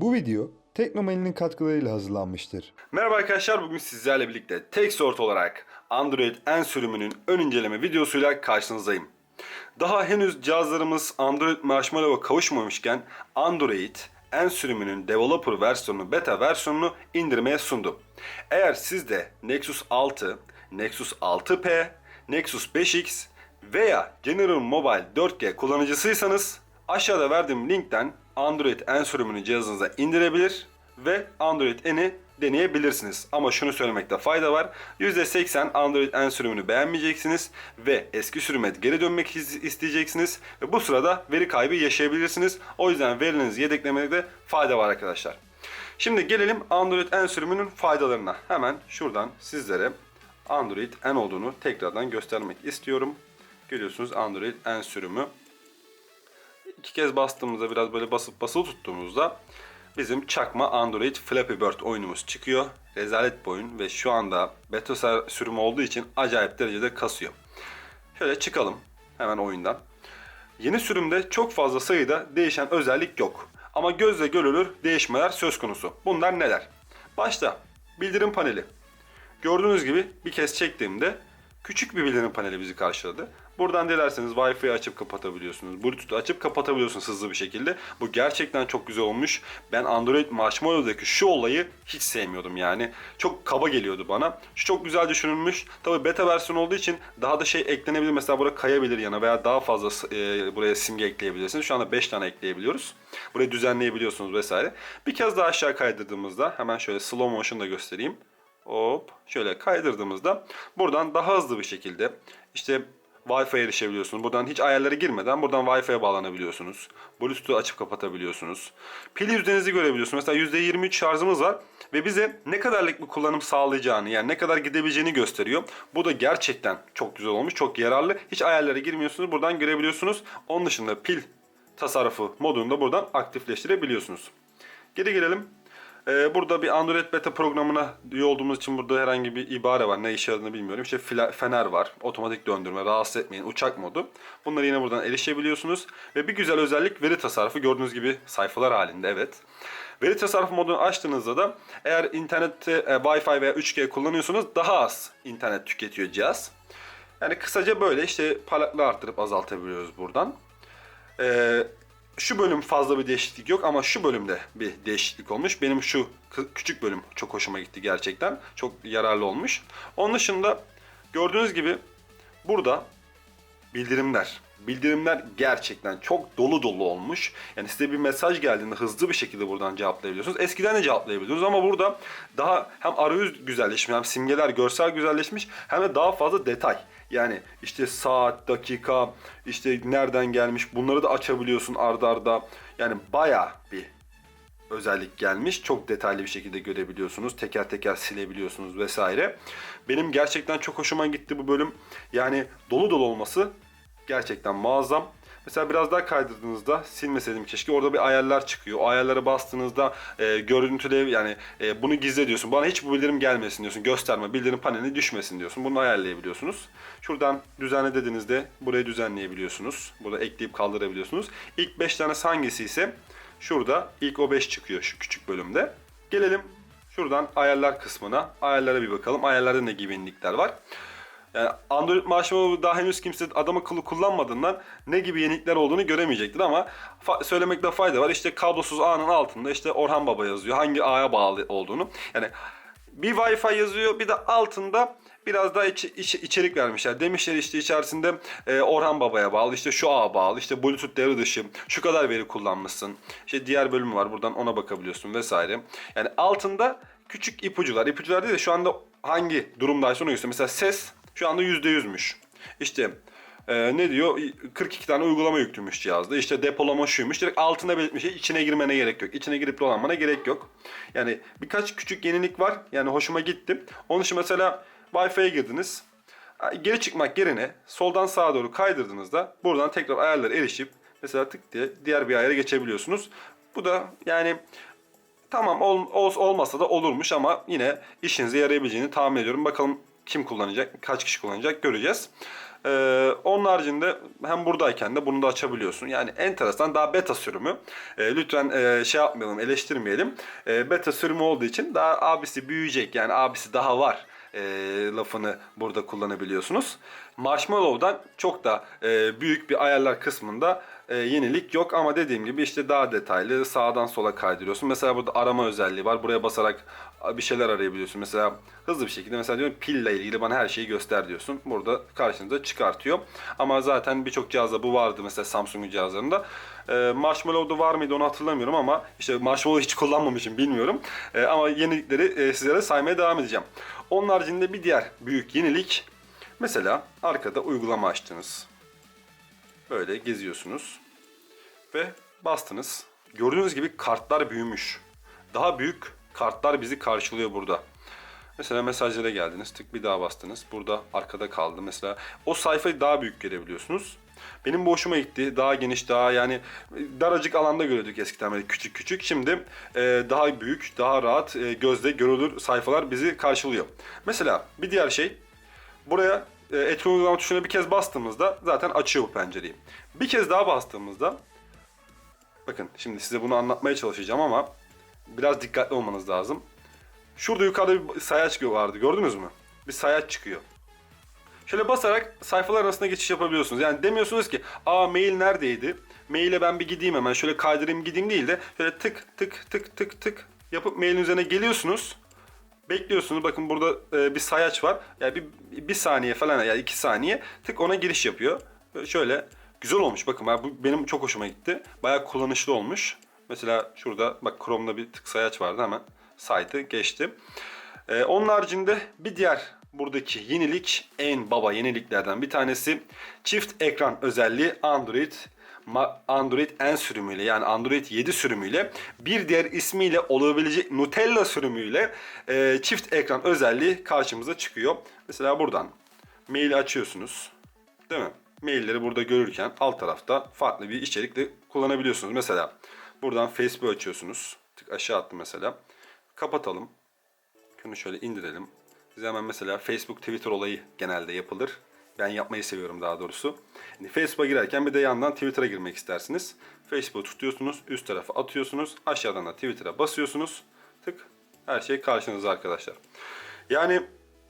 Bu video Teknomel'in katkılarıyla hazırlanmıştır. Merhaba arkadaşlar bugün sizlerle birlikte tek sort olarak Android N sürümünün ön inceleme videosuyla karşınızdayım. Daha henüz cihazlarımız Android Marshmallow'a kavuşmamışken Android N sürümünün developer versiyonu beta versiyonunu indirmeye sundu. Eğer siz de Nexus 6, Nexus 6P, Nexus 5X veya General Mobile 4G kullanıcısıysanız aşağıda verdiğim linkten Android N sürümünü cihazınıza indirebilir ve Android N'i deneyebilirsiniz. Ama şunu söylemekte fayda var. %80 Android N sürümünü beğenmeyeceksiniz ve eski sürüme geri dönmek is- isteyeceksiniz ve bu sırada veri kaybı yaşayabilirsiniz. O yüzden verilerinizi yedeklemede fayda var arkadaşlar. Şimdi gelelim Android N sürümünün faydalarına. Hemen şuradan sizlere Android N olduğunu tekrardan göstermek istiyorum. Görüyorsunuz Android N sürümü iki kez bastığımızda biraz böyle basıp basılı tuttuğumuzda bizim çakma Android Flappy Bird oyunumuz çıkıyor. Rezalet bir oyun ve şu anda beta sürümü olduğu için acayip derecede kasıyor. Şöyle çıkalım hemen oyundan. Yeni sürümde çok fazla sayıda değişen özellik yok. Ama gözle görülür değişmeler söz konusu. Bunlar neler? Başta bildirim paneli. Gördüğünüz gibi bir kez çektiğimde küçük bir bildirim paneli bizi karşıladı. Buradan dilerseniz Wi-Fi açıp kapatabiliyorsunuz. Bluetooth açıp kapatabiliyorsunuz hızlı bir şekilde. Bu gerçekten çok güzel olmuş. Ben Android Marshmallow'daki şu olayı hiç sevmiyordum yani. Çok kaba geliyordu bana. Şu çok güzel düşünülmüş. Tabi beta versiyon olduğu için daha da şey eklenebilir. Mesela buraya kayabilir yana veya daha fazla e, buraya simge ekleyebilirsiniz. Şu anda 5 tane ekleyebiliyoruz. Burayı düzenleyebiliyorsunuz vesaire. Bir kez daha aşağı kaydırdığımızda hemen şöyle slow motion da göstereyim. Hop şöyle kaydırdığımızda buradan daha hızlı bir şekilde işte Wi-Fi'ye erişebiliyorsunuz. Buradan hiç ayarlara girmeden buradan Wi-Fi'ye bağlanabiliyorsunuz. Bluetooth'u açıp kapatabiliyorsunuz. Pil yüzdenizi görebiliyorsunuz. Mesela %23 şarjımız var ve bize ne kadarlık bir kullanım sağlayacağını yani ne kadar gidebileceğini gösteriyor. Bu da gerçekten çok güzel olmuş, çok yararlı. Hiç ayarlara girmiyorsunuz. Buradan görebiliyorsunuz. Onun dışında pil tasarrufu modunu da buradan aktifleştirebiliyorsunuz. Geri gelelim. Ee, burada bir Android beta programına üye olduğumuz için burada herhangi bir ibare var. Ne işe yaradığını bilmiyorum. İşte fener var. Otomatik döndürme, rahatsız etmeyin, uçak modu. Bunları yine buradan erişebiliyorsunuz. Ve bir güzel özellik veri tasarrufu. Gördüğünüz gibi sayfalar halinde evet. Veri tasarrufu modunu açtığınızda da eğer internette e, Wi-Fi veya 3G kullanıyorsanız daha az internet tüketiyor cihaz. Yani kısaca böyle işte paletleri arttırıp azaltabiliyoruz buradan. Ee, şu bölüm fazla bir değişiklik yok ama şu bölümde bir değişiklik olmuş. Benim şu küçük bölüm çok hoşuma gitti gerçekten. Çok yararlı olmuş. Onun dışında gördüğünüz gibi burada bildirimler. Bildirimler gerçekten çok dolu dolu olmuş. Yani size bir mesaj geldiğinde hızlı bir şekilde buradan cevaplayabiliyorsunuz. Eskiden de cevaplayabiliyorsunuz ama burada daha hem arayüz güzelleşmiş hem simgeler, görsel güzelleşmiş hem de daha fazla detay. Yani işte saat, dakika, işte nereden gelmiş bunları da açabiliyorsun ardarda. arda. Yani baya bir özellik gelmiş. Çok detaylı bir şekilde görebiliyorsunuz. Teker teker silebiliyorsunuz vesaire. Benim gerçekten çok hoşuma gitti bu bölüm. Yani dolu dolu olması gerçekten muazzam. Mesela biraz daha kaydırdığınızda silmeseydim keşke orada bir ayarlar çıkıyor. O ayarlara bastığınızda e, görüntüle yani e, bunu gizle diyorsun. Bana hiç bu bildirim gelmesin diyorsun. Gösterme bildirim paneline düşmesin diyorsun. Bunu ayarlayabiliyorsunuz. Şuradan düzenle dediğinizde burayı düzenleyebiliyorsunuz. Burada ekleyip kaldırabiliyorsunuz. İlk 5 tane hangisi ise şurada ilk o 5 çıkıyor şu küçük bölümde. Gelelim şuradan ayarlar kısmına. Ayarlara bir bakalım. Ayarlarda ne gibi yenilikler var? Yani Android Marshmallow daha henüz kimse adam akıllı kullanmadığından ne gibi yenilikler olduğunu göremeyecektir ama fa- söylemekte fayda var. İşte kablosuz ağının altında işte Orhan Baba yazıyor. Hangi ağa bağlı olduğunu. Yani bir Wi-Fi yazıyor bir de altında biraz daha iç- iç- içerik vermişler. Demişler işte içerisinde e, Orhan Baba'ya bağlı, işte şu ağa bağlı, işte Bluetooth devre dışı, şu kadar veri kullanmışsın. İşte diğer bölüm var buradan ona bakabiliyorsun vesaire. Yani altında küçük ipucular. İpucular değil de şu anda hangi durumdaysa onu gösteriyor. Mesela ses şu anda %100'müş. İşte e, ne diyor? 42 tane uygulama yüklüymüş cihazda. İşte depolama şuymuş. Direkt altına belirtmiş. İçine girmene gerek yok. İçine girip dolanmana gerek yok. Yani birkaç küçük yenilik var. Yani hoşuma gitti. Onun için mesela Wi-Fi'ye girdiniz. Geri çıkmak yerine soldan sağa doğru kaydırdığınızda buradan tekrar ayarlara erişip mesela tık diye diğer bir ayara geçebiliyorsunuz. Bu da yani tamam ol, ol- olmasa da olurmuş ama yine işinize yarayabileceğini tahmin ediyorum. Bakalım kim kullanacak, kaç kişi kullanacak göreceğiz. Ee, onun haricinde hem buradayken de bunu da açabiliyorsun. Yani enteresan daha beta sürümü. Ee, lütfen e, şey yapmayalım, eleştirmeyelim. Ee, beta sürümü olduğu için daha abisi büyüyecek. Yani abisi daha var e, lafını burada kullanabiliyorsunuz. Marshmallow'dan çok da e, büyük bir ayarlar kısmında e, yenilik yok ama dediğim gibi işte daha detaylı sağdan sola kaydırıyorsun. Mesela burada arama özelliği var. Buraya basarak bir şeyler arayabiliyorsun. Mesela hızlı bir şekilde mesela diyorum pille ilgili bana her şeyi göster diyorsun. Burada karşınıza çıkartıyor. Ama zaten birçok cihazda bu vardı mesela Samsung'un cihazlarında. E, Marshmallow'da var mıydı onu hatırlamıyorum ama işte Marshmallow hiç kullanmamışım bilmiyorum. E, ama yenilikleri e, sizlere saymaya devam edeceğim. Onun haricinde bir diğer büyük yenilik mesela arkada uygulama açtınız. Böyle geziyorsunuz ve bastınız. Gördüğünüz gibi kartlar büyümüş. Daha büyük kartlar bizi karşılıyor burada. Mesela mesajlara geldiniz, tık bir daha bastınız. Burada arkada kaldı. Mesela o sayfayı daha büyük görebiliyorsunuz. Benim bu hoşuma gitti. Daha geniş, daha yani daracık alanda görüyorduk eskiden böyle küçük küçük. Şimdi e, daha büyük, daha rahat, e, gözde görülür sayfalar bizi karşılıyor. Mesela bir diğer şey, buraya e, etkin uygulama tuşuna bir kez bastığımızda zaten açıyor bu pencereyi. Bir kez daha bastığımızda Bakın şimdi size bunu anlatmaya çalışacağım ama biraz dikkatli olmanız lazım. Şurada yukarıda bir sayaç vardı gördünüz mü? Bir sayaç çıkıyor. Şöyle basarak sayfalar arasında geçiş yapabiliyorsunuz. Yani demiyorsunuz ki aa mail neredeydi? Maile ben bir gideyim hemen şöyle kaydırayım gideyim değil de şöyle tık tık tık tık tık yapıp mailin üzerine geliyorsunuz. Bekliyorsunuz bakın burada e, bir sayaç var. Yani bir, bir saniye falan yani iki saniye tık ona giriş yapıyor. Şöyle güzel olmuş bakın ben, bu benim çok hoşuma gitti. Bayağı kullanışlı olmuş. Mesela şurada bak Chrome'da bir tık sayaç vardı hemen saytı geçti. Ee, onun haricinde bir diğer buradaki yenilik en baba yeniliklerden bir tanesi çift ekran özelliği Android Android N sürümüyle yani Android 7 sürümüyle bir diğer ismiyle olabilecek Nutella sürümüyle e, çift ekran özelliği karşımıza çıkıyor. Mesela buradan mail açıyorsunuz. Değil mi? Mailleri burada görürken alt tarafta farklı bir içerik de kullanabiliyorsunuz. Mesela buradan Facebook açıyorsunuz. Tık aşağı attım mesela. Kapatalım. Şunu şöyle indirelim. Biz hemen mesela Facebook, Twitter olayı genelde yapılır. Ben yapmayı seviyorum daha doğrusu. Yani Facebook'a girerken bir de yandan Twitter'a girmek istersiniz. Facebook'u tutuyorsunuz, üst tarafa atıyorsunuz. Aşağıdan da Twitter'a basıyorsunuz. Tık her şey karşınızda arkadaşlar. Yani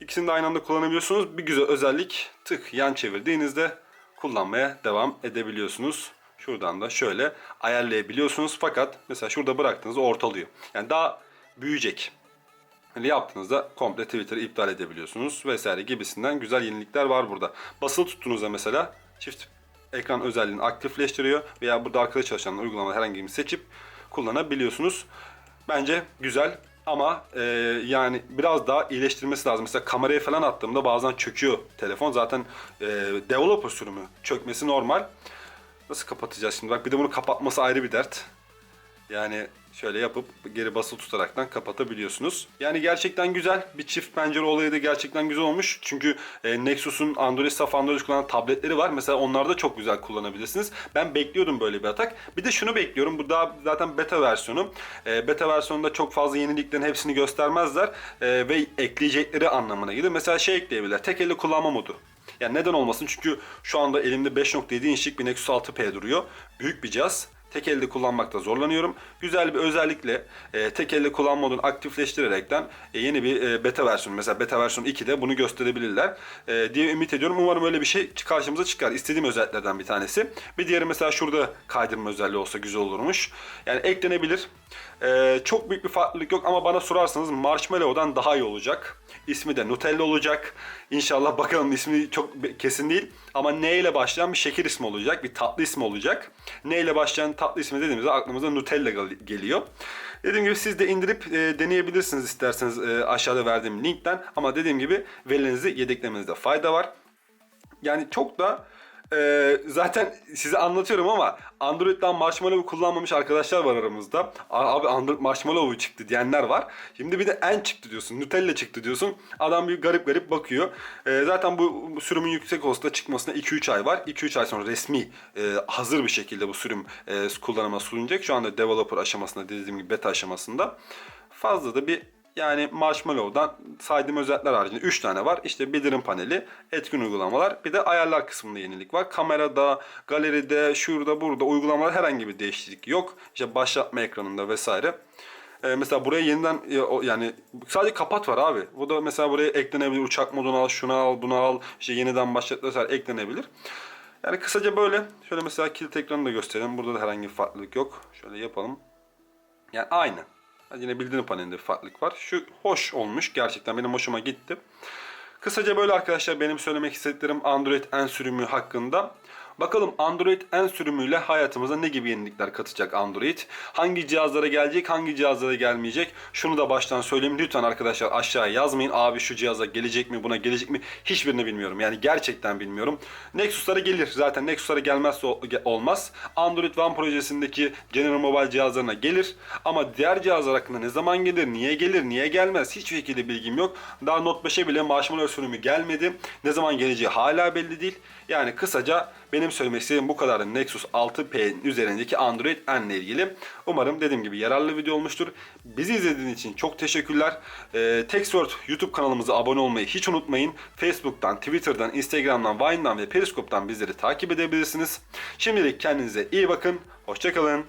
ikisini de aynı anda kullanabiliyorsunuz. Bir güzel özellik tık yan çevirdiğinizde kullanmaya devam edebiliyorsunuz. Şuradan da şöyle ayarlayabiliyorsunuz. Fakat mesela şurada bıraktığınızda ortalıyor. Yani daha büyüyecek. Hani yaptığınızda komple Twitter'ı iptal edebiliyorsunuz vesaire gibisinden güzel yenilikler var burada. Basılı tuttuğunuzda mesela çift ekran özelliğini aktifleştiriyor veya burada arkada çalışan uygulama herhangi birini seçip kullanabiliyorsunuz. Bence güzel ama e, yani biraz daha iyileştirmesi lazım. Mesela kamerayı falan attığımda bazen çöküyor telefon. Zaten e, developer sürümü çökmesi normal. Nasıl kapatacağız şimdi? Bak bir de bunu kapatması ayrı bir dert. Yani şöyle yapıp geri basılı tutaraktan kapatabiliyorsunuz. Yani gerçekten güzel. Bir çift pencere olayı da gerçekten güzel olmuş. Çünkü e, Nexus'un Android saf Android kullanan tabletleri var. Mesela onlarda çok güzel kullanabilirsiniz. Ben bekliyordum böyle bir atak. Bir de şunu bekliyorum. Bu daha zaten beta versiyonu. E, beta versiyonunda çok fazla yeniliklerin hepsini göstermezler. E, ve ekleyecekleri anlamına gelir. Mesela şey ekleyebilirler. Tek elle kullanma modu. Yani neden olmasın? Çünkü şu anda elimde 5.7 inçlik bir Nexus 6P duruyor. Büyük bir cihaz. Tek elde kullanmakta zorlanıyorum. Güzel bir özellikle e, tek elle kullanma modunu aktifleştirerekten e, yeni bir e, beta versiyonu mesela beta versiyon 2'de bunu gösterebilirler e, diye ümit ediyorum. Umarım öyle bir şey karşımıza çıkar. İstediğim özelliklerden bir tanesi. Bir diğeri mesela şurada kaydırma özelliği olsa güzel olurmuş. Yani eklenebilir. E, çok büyük bir farklılık yok ama bana sorarsanız Marshmallow'dan daha iyi olacak. İsmi de Nutella olacak. İnşallah bakalım ismi çok kesin değil. Ama N ile başlayan bir şeker ismi olacak. Bir tatlı ismi olacak. N ile başlayan tatlı ismi dediğimizde aklımıza Nutella gel- geliyor. Dediğim gibi siz de indirip e, deneyebilirsiniz isterseniz e, aşağıda verdiğim linkten. Ama dediğim gibi verilerinizi yedeklemenizde fayda var. Yani çok da e, zaten size anlatıyorum ama Android'den Marshmallow kullanmamış arkadaşlar var aramızda. Abi Android Marshmallow çıktı diyenler var. Şimdi bir de en çıktı diyorsun, Nutella çıktı diyorsun. Adam bir garip garip bakıyor. E, zaten bu sürümün yüksek olsa çıkmasına 2-3 ay var. 2-3 ay sonra resmi e, hazır bir şekilde bu sürüm e, kullanıma sunulacak. Şu anda developer aşamasında dediğim gibi beta aşamasında. Fazla da bir Yani Marshmallow'dan saydığım özellikler haricinde 3 tane var. İşte bildirim paneli, etkin uygulamalar, bir de ayarlar kısmında yenilik var. Kamerada, galeride, şurada, burada uygulamalar herhangi bir değişiklik yok. İşte başlatma ekranında vesaire. Ee, mesela buraya yeniden e, yani sadece kapat var abi. Bu da mesela buraya eklenebilir. Uçak modunu al, şunu al, bunu al. işte yeniden başlat vesaire eklenebilir. Yani kısaca böyle. Şöyle mesela kilit ekranı da gösterelim. Burada da herhangi bir farklılık yok. Şöyle yapalım. Yani aynı. Yine bildirim panelinde bir farklılık var. Şu hoş olmuş. Gerçekten benim hoşuma gitti. Kısaca böyle arkadaşlar benim söylemek istediklerim Android N sürümü hakkında. Bakalım Android N sürümüyle hayatımıza ne gibi yenilikler katacak Android? Hangi cihazlara gelecek, hangi cihazlara gelmeyecek? Şunu da baştan söyleyeyim. Lütfen arkadaşlar aşağıya yazmayın. Abi şu cihaza gelecek mi, buna gelecek mi? Hiçbirini bilmiyorum. Yani gerçekten bilmiyorum. Nexus'lara gelir. Zaten Nexus'lara gelmezse ol- ge- olmaz. Android One projesindeki General Mobile cihazlarına gelir. Ama diğer cihazlar hakkında ne zaman gelir, niye gelir, niye gelmez hiçbir şekilde bilgim yok. Daha Note 5'e bile Marshmallow sürümü gelmedi. Ne zaman geleceği hala belli değil. Yani kısaca benim söylemek istediğim bu kadar Nexus 6P'nin üzerindeki Android N ile ilgili. Umarım dediğim gibi yararlı video olmuştur. Bizi izlediğiniz için çok teşekkürler. Ee, Techsword YouTube kanalımıza abone olmayı hiç unutmayın. Facebook'tan, Twitter'dan, Instagram'dan, Vine'dan ve Periscope'dan bizleri takip edebilirsiniz. Şimdilik kendinize iyi bakın. Hoşçakalın.